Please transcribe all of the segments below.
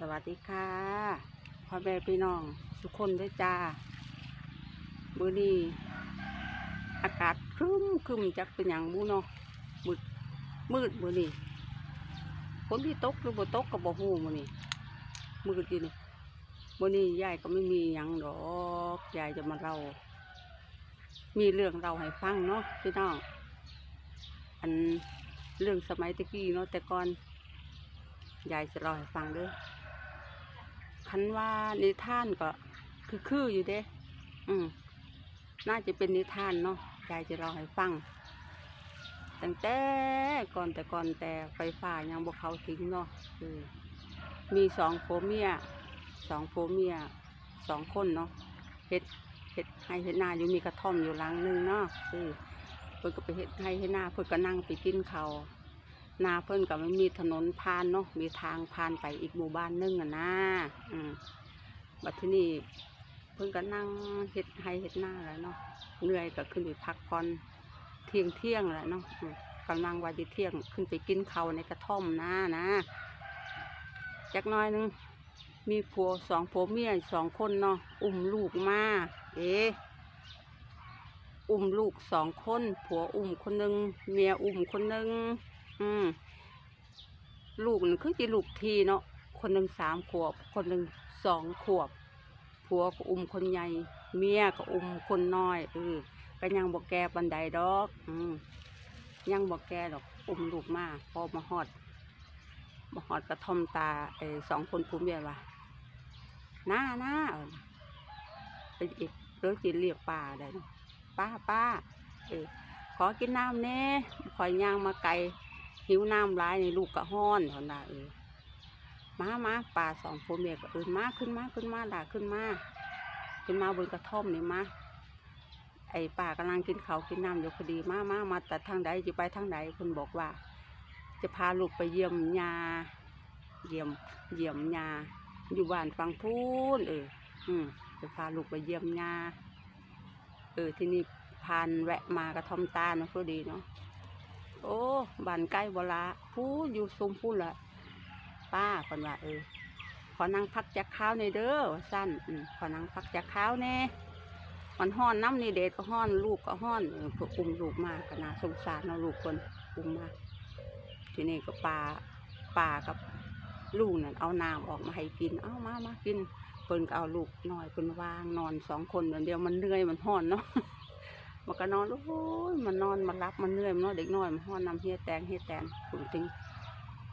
สวัสดีค่ะพ่อแม่พี่น้องทุกคนด้วยจ้ามือนี้อากาศครึ้มครึ้มจักเป็นอย่างบูเนาะมืดมืดมือนี้ฝนที่ตกหรือบ่ตกก็บ่ฮู้มือนี้มืดอยู่นี่มือนี้ยายก็ไม่มีหยังดอกยายจะมาเล่ามีเรื่องเราให้ฟังเนาะพี่น้อง อันเรื่องสมัยตะกี้เนาะแต่ก่อนยายจะเล่าให้ฟังเด้อ คันว่านิทานก็คือคืออยู่เด้ อืมน่าจะเป็นนิทานเนาะยายจะเล่าให้ฟัง ตั้งแต่ก่อนแต่ก่อนแต่ไฟฟ้ายังบกเขาถึงเนาะคือมีสองผัวเมียสองผัวเมียสองคนเนาะเฮ็ดเฮ็ดให้เฮ็ดนาอยู่มีกระท่อมอยู่หลังหนึงเนาะคือเพิ่นก็ไปเฮ็ดให้เฮ็ดนาเพิ่นก็นั่งไปกินเขา นาเพิ่นก็ไม่มีถนนผ่านเนาะมีทางผ่านไปอีกหมู่บ้านหนึงอะนะอืมบัดที่นี้เพิ่นก็นั่งเฮ็ดไห้เฮ็ดหน้าแหล้วเนาะเหนื่อยก็ขึ้นไปพักผ่อนเที่ยงเที่ยงแหล้วเนาะกำลังว่าจะเที่ยงขึ้นไปกินข้าวในกระท่อมนะนะจักน้อยหนึงมีผัวสองผัวเมียสองคนเนาะอุ้มลูกมาเอ๊อุ้มลูกสองคน ผัวอุ้มคนหนึ่งเมียอุ้มคนหนึ่ง อืมลูกนี่คือจีลูกทีเนาะคนหนึ่งสามขวบ คนหนึ่งสองขวบผัวก็อุ้มคนใหญ่เมียก็อุ้มคนน้อยเออก็ยังบอกแกบันไดดอก อืมยังบอกแกดอกอุ้มลูกมาพอมาหอดมาหอดกระทอมตาไอ้สองคนผู้เมียว่าหน้าหน้าเอิ้นอีกเลิกจีเรียกป้าได้ป้าป้าเออขอกินน้ำแน่คอยย่างมาไกล หิวน้ำร้ายในลูกกระห้อนเท่านั้นเออมามาป่าสองพ่อเมียก็เออมาขึ้นมาขึ้นมาด่าขึ้นมาขึ้นมาบนกระท่อมนี่มาไอ้ป่ากำลังกินเขากินน้ำอยู่พอดีมามามาแต่ทางใดจะไปทางใดคุณบอกว่า จะพาลูกไปเยี่ยมยาเยี่ยมเยี่ยมยาอยู่บ้านฟังพูนเออ อืมจะพาลูกไปเยี่ยมยาเออที่นี่พานแวะมากระท่อมตาเนาะพอดีเนาะ โอ้บ้านใกล้บละผู้อยู่ซุมพูนละป้าคนว่าเออขอนั่งพักจากข้าวในเด้อสั้นอขอนั่งพักจากข้าวแน่มันห้อนน้ำนี่เด็ดก็ห้อนลูกก็ห้อนเออเพื่ออุ้มลูกมาก็น่าสงสารเนาะลูกคนอุ้มมาทีนี้ก็ปลาปลากับลูกนั่นเอาน้ำออกมาให้กิน เอามามากินเพิ่นก็เอาลูกน้อยเพิ่นวางนอนสองคนเดี๋ยวเดียวมันเหนื่อยมันห้อนเนาะ มันก็นอนโอ้ยมันนอนมันรับมันเหนื่อยมันนอนเด็กน้อยมันห้อนนำเฮียแตงเฮียแตงถึงถึง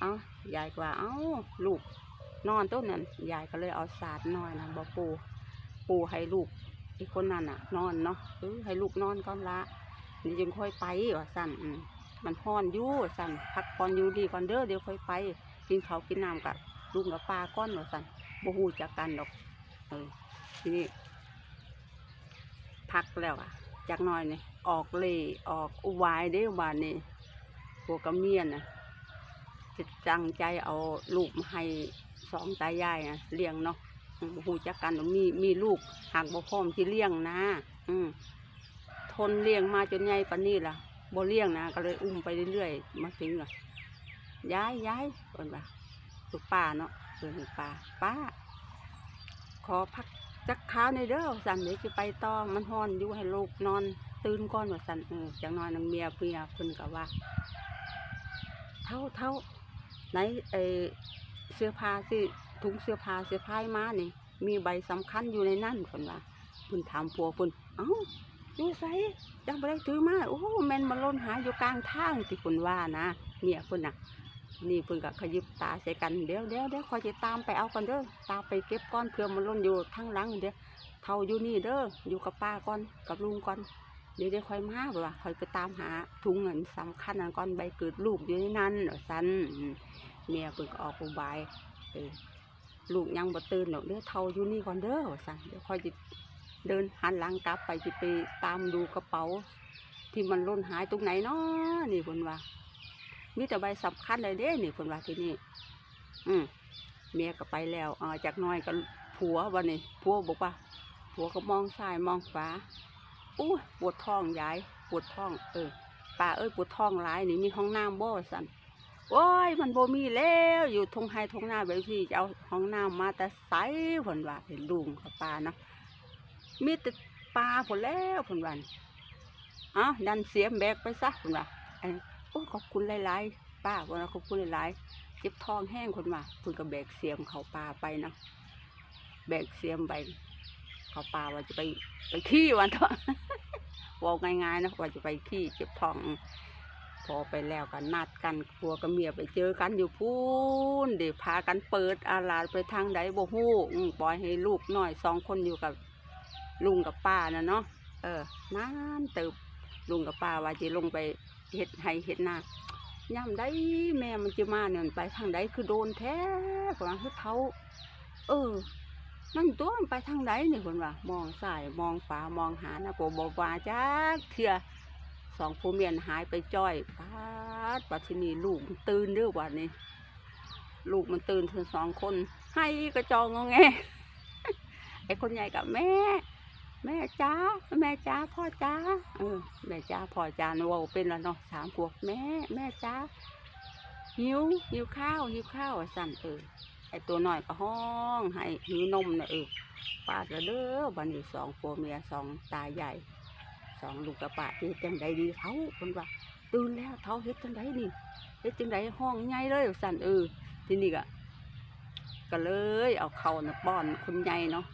เอ้ายายกว่าเอ้าลูกนอนต้นนั้นยายก็เลยเอาศาสตร์น้อยนะบอปู ปูให้ลูกไอ้คนนั้นน่ะ นอนเนาะเออให้ลูกนอนก่อนละนี่จึงค่อยไปว่าสั่นมันห้อนอยู่สั่นพักผ่อนอยู่ดีก่อนเด้อเดี๋ยวค่อยไป กินเขากินน้ำกับลุงกับปลาก้อนว่าสั่นบ่ฮู้จักกันดอกเออทีนี้พักแล้วอะ จากหน้อยนี่ออกเล่ออกอุบายเด้บานนี่พวกกับเมียน่ะจะจังใจเอาลูกมาให้สองตายายอะเลี้ยงเนาะหูจักกันมีมีลูกหากบ่พร้อมที่เลี้ยงนะ อืมทนเลี้ยงมาจนใหญ่ปานนี้ล่ะบ่เลี้ยงนะก็เลยอุ้มไปเรื่อยๆมาถึงล่ะย้ายย้ายเพิ่นว่าลูกป้าเนาะเพิ่นลูกป้าป้า ขอพัก จักข้าวในเด้อสั่นเดี๋ยวจะไปต่อมันห้อนอยู่ให้ลูกนอน ตื่นก่อนว่าสั่นเออจังนอนนางเมียเมียเพิ่นก็ว่า เท่าเท่าไหนเอเสื้อผ้าสิถุงเสื้อผ้าเสื้อผ้ามานี่มีใบสำคัญอยู่ในนั่นเพิ่นว่าเพิ่นถามผัวเพิ่นเอ้าอยู่ไสจังบ่ได้ถือมาโอ้แมนมาล่นหายอยู่กลางทางที่เพิ่นว่านะเมียเพิ่นน่ะ นี่เพิ่นก็ขยิบตาใส่กันเดี๋ยวเดี๋ยวเดี๋ยวคอยจะตามไปเอากันเด้อตามไปเก็บก้อนเพื่อมันล่นอยู่ทั้งหลังเดี๋ยวเท่าอยู่นี่เด้ออยู่กับป้าก่อนกับลุงก่อนเดี๋ยวเดี๋ยวคอยมาบ่ว่าคอยก็ตามหาถุงเงินสำคัญอันก้อนใบเกิดลูกอยู่ในนั้นว่าซั่นเมียเพิ่นก็ออกอุบายเออลูกยังบ่ตื่นหรอกเด้อเท่าอยู่นี่ก่อนเด้อว่าซั่นเดี๋ยวคอยจะเดินหันหลังกลับไปจะไปตามดูกระเป๋า ที่มันล่นหายตรงไหนเนาะนี่เพิ่นว่า มีแต่ใบสำคัญเลยเด้นี่คนว่าที่นี่อืมเมียก็ไปแล้วอจากน้อยก็ผัววันนี้ผัวบอกว่าผัวก็มองซ้ายมองขวาอู้ปวดท้องยายปวดท้อง เออป้าเอ้ยปวดท้องหลายนี่มีห้องน้ำบ่สันโอ้ยมันบ่มีแล้วอยู่ทงไฮทงหน้าแบบที่จะเอาห้องน้ำมาแต่ใสผลว่าเห็นลุงกับป้าเนาะมีแต่ปลาผลแล้วผลวันเอ้าดันเสียมแบกไปซะผลว่า อ้โอ้ขอบคุณหลายๆ ป้าคนละขอบคุณหลายๆเจ็บท้องแห้งคนว่าคุณก็แบกเสียมเขาปลาไปนะแบกเสียมไปเขาปลาว่าจะไปไปขี้วันเถอะบอกง่ายๆนะว่าจะไปขี้เจ็บท้อง พอไปแล้วกันนัดกันผัวกับเมียไปเจอกันอยู่พูนเดี๋ยวพากันเปิดอาลาดไปทางใดบ่ฮู้ปล่อยให้ลูกน้อยสองคนอยู่กับลุงกับป้านะเนาะเออนานเติบลุงกับป้าว่าจะลงไป เฮ็ดให้เฮ็ดนาย่ำได้แม่มันจะมาเนี่ยมันไปทางใดคือโดนแท้กว่าคือเท้าเออนั่นตัวมันไปทางใดนี่คนว่ามองซ้ายมองขวามองหานะบ่บ่ว่าจักเทื่อสองผัวเมียนหายไปจ้อยปาดปัจจุบันลูกมันตื่นเด้อวันนี้ ลูกมันตื่นถึงสองคน ให้กระจองงอแงไอ้คนใหญ่กับแม่ แม่จ้าแม่จ้าพ่อจ้าเออแม่จ้าพ่อจ้านะเว่าเป็นแล้วเนาะสามขวบแม่ แม่จ้าหิวหิวข้าวหิวข้าวสั่นเออไอ้ตัวน้อยก็ห้องให้หิวนมนะเออปาดล้วเด้อบันนี้สองผัวเมียสองตาใหญ่สองลูกกระปะเฮ็ดจังใดดีเขาคนว่าตื่นแล้วเท้าเฮ็ดจังใดนี่เฮ็ดจังใดห้องใหญ่เลยสั่นเออทีนี้ก็ก็เลยเอาเข่านะป้อนคุณใหญ่เนาะ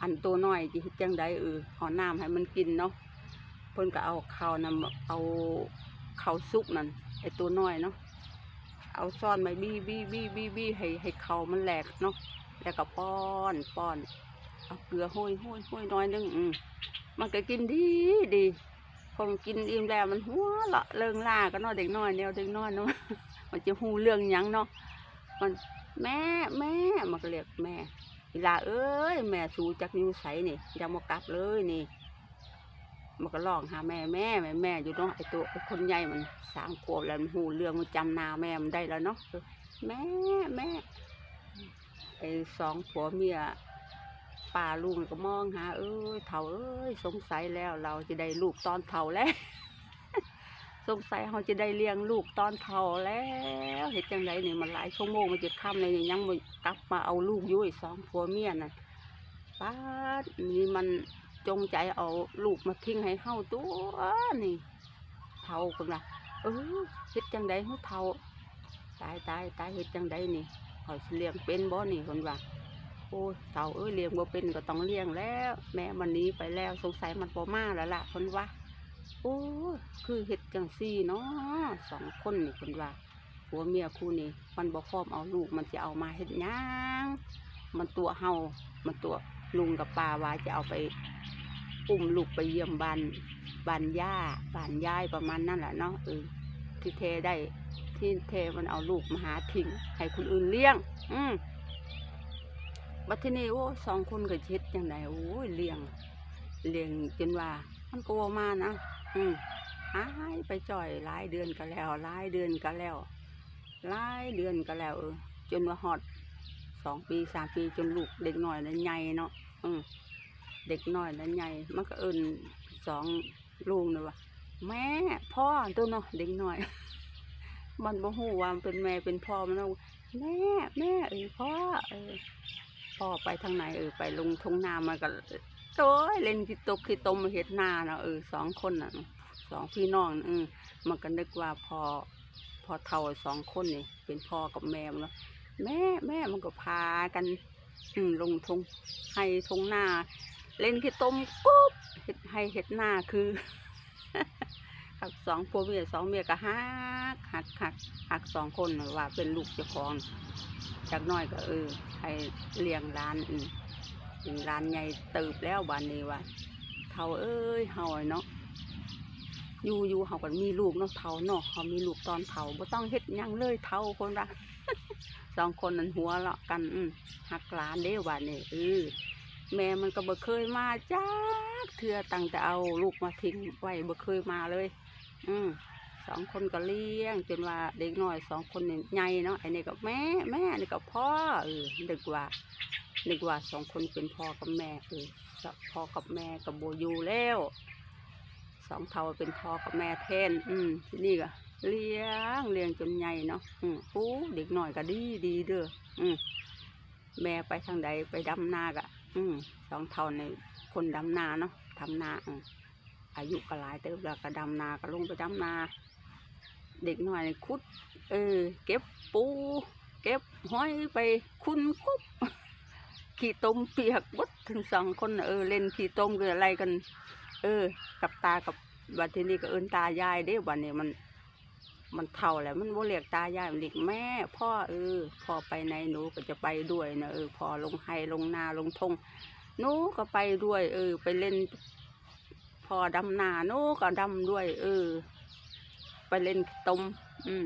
อันตัวน้อยที่เฮ็ดจังใดเออขอน้ำให้มันกินเนาะเพิ่นก็เอาข้าวนํเอาข้าวสุกนั่นไอตัวน้อยเนาะเอาซ่อนไม้บี้บี้บี้บี้บี้ให้ให้เขามันแหลกเนาะแล้วก็ป้อนป้อนเอาเกลือห้อยห้อยห้อยน้อยนึงอืมมันก็กินดีดีพอมันกินอิ่มแล้วมันหัวละเริงล่าก็เนอเด็กน้อยแนวเด็กน้อยเนาะมันจะหูเรื่องยังเนาะมันแม่แม่มันก็เรียกแม่ เวลาเอ้ยแม่สูจากนิ้วใสนี่ยังมากลับเลยนี่มันก็ร้องหาแม่แม่แม่แม่อยู่เนาะไอตัวไอคนใหญ่มันสามขวบแล้วมันหูเรื่องมันจำนาแม่มันได้แล้วเนาะแม่แม่ไอสองผัวเมียป่าลุงก็มองหาเอ้ยเฒ่าเอ้ยสงสัยแล้วเราจะได้ลูกตอนเฒ่าแล้ว สงสัยเราจะได้เลี้ยงลูกตอนเฒ่าแล้วเห็ดจังไรนี่ยมันหลายชั่วโมงมันจะค่ำเลยนี่ยังม่กลับมาเอาลูกยุ่ยสองผัวเมียน่ะป้านี่มันจงใจเอาลูกมาทิ้งให้เฮาตัวนี่เฒ่าคนละเออเฮ็ดจังไดเฮาเฒ่าตายตายตายเฮ็ดจังไดนี่เขาเลี้ยงเป็นบ่นี่คนว่าโอ้ยเต่าเอ้ยเลี้ยงบ่เป็นก็ต้องเลี้ยงแล้ว แม่มันนี้ไปแล้วสงสัยมันบ่มาแล้วล่ะคนว่า โอ้คือเฮ็ดจังซี่เนาะสองคนนี่คนว่าผัวเมียคู่นี้มันบ่พร้อมเอาลูกมันจะเอามาเฮ็ดหยังมันตัวเฮามันตัวลุงกับป้าว่าจะเอาไปอุ้มลูกไปเยี่ยมบ้านบ้านย่าบ้านยายประมาณนั่นแหละเนาะเออที่เทได้ ที่เทมันเอาลูกมาหาทิ้งให้คนอื่นเลี้ยง อืมบัดทีนี้โอ้สองคนก็เช็ดยังไงโอ้ยเลี้ยงเลี้ยงจนว่า มันก็บ่มานะอืมหายไปจ่อยหลายเดือนก็แล้วหลายเดือนก็แล้วหลายเดือนก็แล้วเออจนว่าฮอดสองปีสามปีจนลูกเด็กน้อยนั้นใหญ่เนาะอืมเด็กน้อยนั้นใหญ่มันก็เอินสองลุงเลยว่าแม่พ่อตัวเนาะเด็กน้อย มันบ่ฮู้ว่ามันเป็นแม่เป็นพ่อมันเนาแม่แม่เออพ่อเออพ่อไปทางไหนเออไปลงทงนามาก็ โต้ยเล่นขี้ตกขี้ตมมเห็ดนาเนาะเออสองคนน่ะสองพี่น้องเออมันก็นึกว่าพอพอเท่าสองคนนี่เป็นพ่อกับแม่มันเนาะแม่แม่มันก็พากันอืลงทงให้ทงหน้า เล่นขี้ตมกุ๊บเห็ดให้เห็ดนาคือหักสองผัวเมียสองเมียก็หักหักหักหักสองคนว่าเป็นลูกเจ้าของจากน้อยก็เออให้เลี้ยงร้านอืม ร้านใหญ่เติบแล้วบานนี้ว่าเท่าเอ้ยเฮาไอ้เนาะอยู่อยู่เฮากันมีลูกเนาะเท่าเนาะเฮามีลูกตอนเท่าบ่ต้องเฮ็ดยังเลยเท่าคนละสองคนนั้นหัวเราะกันอืหักหลานเด้บานนี้เออแม่มันก็บ่เคยมาจักเทื่อตั้งแต่เอาลูกมาทิ้งไว้บ่เคยมาเลย อืมสองคนก็เลี้ยงจนว่าเด็กน้อยสองคนนี่ใหญ่เนาะไอ้นี่ก็แม่แม่นี่ก็พ่อเออนึกว่า นึกว่าสองคนเป็นพ่อกับแม่เออพ่อกับแม่กับโบยูแล้วสองเท่าเป็นพ่อกับแม่แทนอืมที่นี่ก็เลี้ยงเลี้ยงจนใหญ่เนาะอืมปูเด็กหน่อยก็ดีดีเด้ออืมแม่ไปทางใดไปดำนากะอืมสองเท่าในคนดำนาเนาะทำนาอืมอายุก็หลายเติบแล้วก็ดำนาก็ลงไปดำนา เด็กหน่อยคุด เออ เก็บปู เก็บห้อยไปคุณกุ๊บ ขี่ต้มเปียกบดถึงสองคนเออเล่นขี่ต้มกันอะไรกัน เออ กับตากับวันที่นี่ก็เอินตายายเด้วันนี้มัน มันเท่าแล้วมันโมเรียกตายายมันเรียกแม่ พ่อเออพ่อไปไหนหนูก็จะไปด้วยนะเออพ่อลงไฮลงนาลงทงหนูก็ไปด้วย เออ ไปเล่นพ่อดำนาหนูก็ดำด้วย เออ ไปเล่นต้มอืม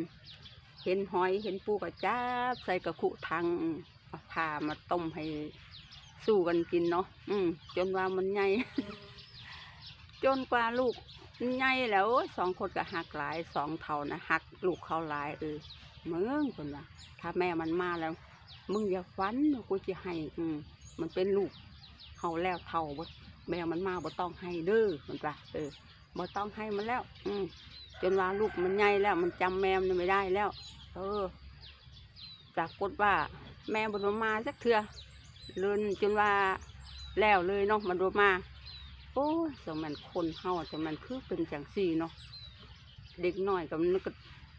เห็นหอยเห็นปูก็จับใส่กระคุทังอืมเอาผ่ามาต้มให้ สู้กันกินเนาะอืมจนว่ามันใหญ่ จนกว่าลูกใหญ่แล้วสองคนก็หักหลายสองเท่านะหักลูกเขาหลายเออเมืองคนว่าถ้าแม่มันมาแล้ว มึงอย่าฟันกูจะให้ อืมมันเป็นลูกเขาแล้วเท่าบ่แม่มันมาบ่ต้องให้เด้อมันว่าเออบ่ต้องให้มันแล้ว อืมจนว่าลูกมันใหญ่แล้ว มันจำแม่มันไม่ได้แล้ว เออปรากฏว่า แม่บนมาสักเถื่อ ลินจนว่าแล้วเลยเนาะมันบ่มาโอ้ยสมันคนเฮาแต่มันคือเป็นจังซี่เนาะเด็กน้อยกับมันก็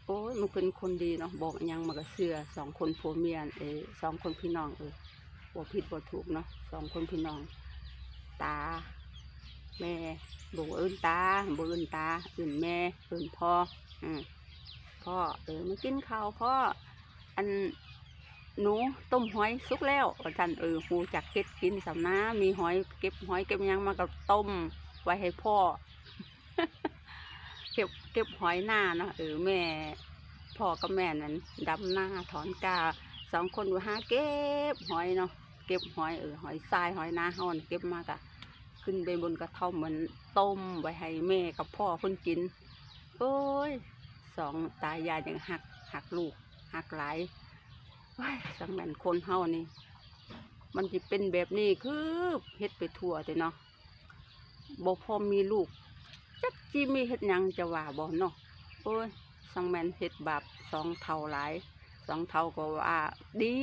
โอ้ยมันเป็นคนดีเนาะบอกยังมันก็เชื่อสองคนผัวเมียเออสองคนพี่น้องเออบ่ผิดบ่ถูกเนาะสองคนพี่น้อง ตา แม่บอกเอิ้นตาบอกเอิ้นตาเอิ้นแม่เอิ้นพ่ออืมพ่อเออมากินข้าวพ่ออัน หนูต้มหอยสุกแล้วท่านเออหูจักเก็ดกินสำน้ามีหอยเก็บหอยเก็บยังมากับต้ม ไว้ให้พ่อ เก็บเก็บหอยหน้าเนาะเออแม่พ่อกับแม่นั้นดำหน้าถอนกาสองคนว่าหาเก็บหอยเนาะเก็บหอยเออหอยทรายหอยนาเฮาน่ะเก็บมากะขึ้นไปบนกระท่อมเหมือนต้มไว้ให้แม่กับพ่อเพิ่นกิน โอ้ยสองตายายยังหักหักลูกหักหลาย สังแมนคนเฮานี่ มันจะเป็นแบบนี้คือเฮ็ดไปทั่วแต่เนาะบ่พอมีลูก จักจีมีเฮ็ดยังจะว่าบ่เนาะโอ้ยสังแมนเฮ็ดบาปสองเท่าหลายสองเท่าก็ว่าดี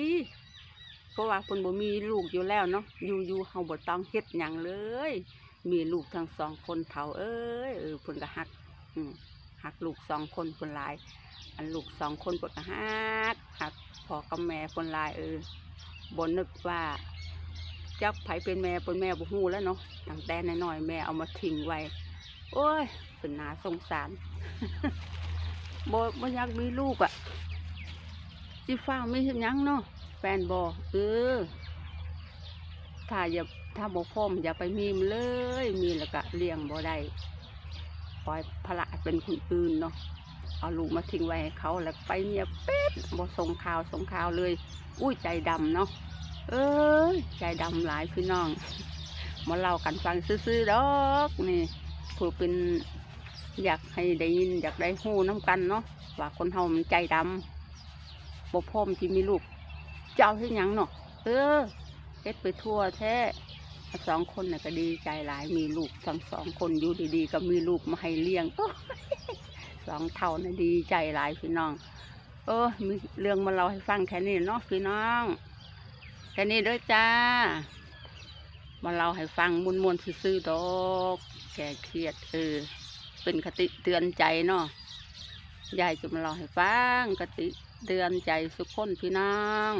เพราะว่าเพิ่นบ่มีลูกอยู่แล้วเนาะอยู่อยู่เฮาบ่ต้องเฮ็ดหยังเลย มีลูกทั้งสองคนเฒ่าเอ้ยเออเพิ่นก็ฮักอืมฮักลูกสองคนเพิ่นหลาย อันลูกสองคนเพิ่นก็ฮักฮักพอกับแม่เพิ่นลายเออบ่นึกว่าจักไผเป็นแม่เป็นแม่บ่ฮู้แล้วเนาะตั้งแต่น้อยๆแม่เอามาทิ้งไว้ โอ้ยเพิ่นนาสงสารบ่บ่อยากมีลูกอะสิฟ้าวมีเฮ็ดหยังเนาะแฟนบอเออ ถ้าอย่าถ้าบอพร้อมอย่าไปมีมเลย มีแล้วก็เลี้ยงบ่ได้ปล่อยพระเป็นคนอื่นเนาะ เอาลูกมาทิ้งไว้ให้เขาแล้วไปเงียบเป็ดบ่ส่งข่าวส่งข่าวเลย อุ้ยใจดำเนาะเอ้ยใจดำหลายพี่น้องมาเล่ากันฟังซื่อๆดอกนี่ผู้เป็นอยากให้ได้ยินอยากได้หู้น้ำกันเนาะว่าคนเฮามันใจดำบ่พร้อมที่มีลูก เจ้าที่ยังเนาะเออเฮ็ดไปทั่วแท้สองคนน่ะก็ดีใจหลายมีลูกทั้งสองคนอยู่ดีๆ ก็มีลูกมาให้เลี้ยงโอ้ย สองเท่าน่ะดีใจหลายพี่น้อง เออมีเรื่องมาเล่าให้ฟังแค่นี้เนาะพี่น้อง แค่นี้เด้อจ้า มาเล่าให้ฟังมวนมวนซื่อๆดอกแก่เครียดเออเป็นคติเตือนใจเนาะยายจะมาเล่าให้ฟังคติเตือนใจสุกคนพี่น้อง